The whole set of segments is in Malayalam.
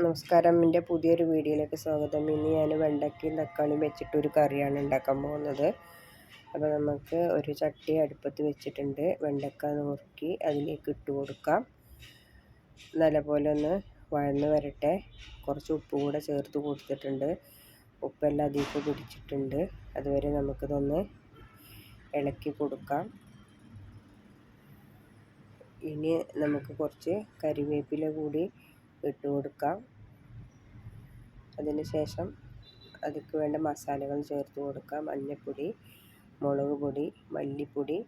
നമസ്കാരം. എന്റെ പുതിയൊരു വീഡിയോയിലേക്ക് സ്വാഗതം. ഇന്ന് ഞാൻ വെണ്ടയ്ക്കയും തക്കാളിയും വെച്ചിട്ടൊരു കറിയാണ് ഉണ്ടാക്കാൻ പോകുന്നത്. അപ്പോൾ നമുക്ക് ഒരു ചട്ടി അടുപ്പത്ത് വെച്ചിട്ടുണ്ട്. വെണ്ടക്ക നുറുക്കി അതിലേക്ക് ഇട്ട് കൊടുക്കാം. നല്ലപോലെ ഒന്ന് വഴന്ന് വരട്ടെ. കുറച്ച് ഉപ്പ് കൂടെ ചേർത്ത് കൊടുത്തിട്ടുണ്ട്. ഉപ്പെല്ലാം അതിലേക്ക് പിടിച്ചിട്ടുണ്ട്. അതുവരെ നമുക്കിതൊന്ന് ഇളക്കി കൊടുക്കാം. ഇനി നമുക്ക് കുറച്ച് കരിവേപ്പില കൂടി ഇട്ട് കൊടുക്കാം. അതിനുശേഷം അതിക്ക് വേണ്ട മസാലകൾ ചേർത്ത് കൊടുക്കാം. മഞ്ഞൾപ്പൊടി മുളക് പൊടി മല്ലിപ്പൊടി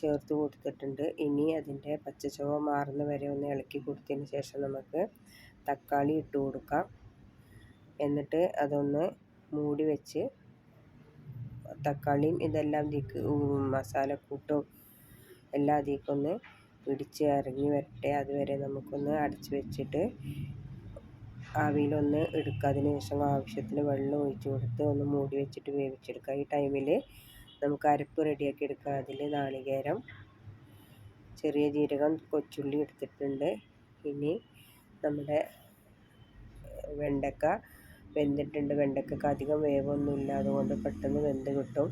ചേർത്ത് കൊടുത്തിട്ടുണ്ട്. ഇനി അതിന്റെ പച്ചച്ചുവ മാറുന്ന വരെ ഒന്ന് ഇളക്കി കൊടുത്തതിന് ശേഷം നമുക്ക് തക്കാളി ഇട്ട് കൊടുക്കാം. എന്നിട്ട് അതൊന്ന് മൂടി വെച്ച് തക്കാളിയും ഇതെല്ലാം ഇതിക്ക് മസാലക്കൂട്ടും എല്ലാം അതിലേക്കൊന്ന് പിടിച്ച് ഇറങ്ങി വരട്ടെ. അതുവരെ നമുക്കൊന്ന് അടച്ച് വെച്ചിട്ട് ആവിയിലൊന്ന് എടുക്കുക അതിന് ശേഷം ആവശ്യത്തിന് വെള്ളം ഒഴിച്ച് കൊടുത്ത് ഒന്ന് മൂടി വെച്ചിട്ട് വേവിച്ചെടുക്കുക. ഈ ടൈമിൽ നമുക്ക് അരപ്പ് റെഡിയാക്കി എടുക്കാം. അതിൽ നാളികേരം ചെറിയ ജീരകം കൊച്ചുള്ളി എടുത്തിട്ടുണ്ട്. ഇനി നമ്മുടെ വെണ്ടക്ക വെന്തിട്ടുണ്ട്. വെണ്ടക്കൊക്കെ അധികം വേവൊന്നുമില്ല. അതുകൊണ്ട് പെട്ടെന്ന് വെന്ത് കിട്ടും.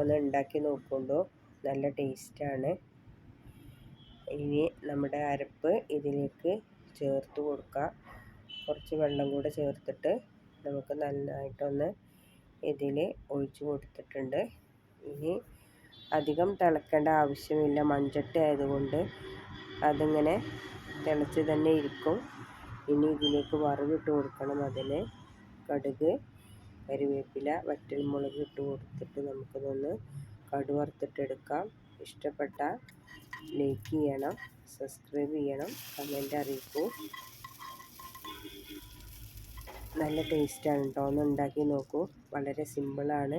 ഒന്ന് ഉണ്ടാക്കി നോക്കുമ്പോൾ നല്ല ടേസ്റ്റാണ് ഇനി നമ്മുടെ അരപ്പ് ഇതിലേക്ക് ചേർത്ത് കൊടുക്കുക കുറച്ച് വെള്ളം കൂടെ ചേർത്തിട്ട് നമുക്ക് നന്നായിട്ടൊന്ന് ഇതിൽ ഒഴിച്ചു കൊടുത്തിട്ടുണ്ട്. ഇനി അധികം തിളക്കേണ്ട ആവശ്യമില്ല. മൺചട്ടി ആയതുകൊണ്ട് അതിങ്ങനെ തിളച്ച് തന്നെ ഇരിക്കും. ഇനി ഇതിലേക്ക് വറവിട്ട് കൊടുക്കണം അതിന് കടുക് കരിവേപ്പില വറ്റൽമുളക് ഇട്ട് കൊടുത്തിട്ട് നമുക്കിതൊന്ന് കടുവറുത്തിട്ടെടുക്കാം. ഇഷ്ടപ്പെട്ട ലൈക്ക് ചെയ്യണം സബ്സ്ക്രൈബ് ചെയ്യണം കമന്റ് അറിയിക്കൂ. നല്ല ടേസ്റ്റാണ് കേട്ടോ ഒന്ന് ഉണ്ടാക്കി നോക്കൂ. വളരെ സിമ്പിളാണ്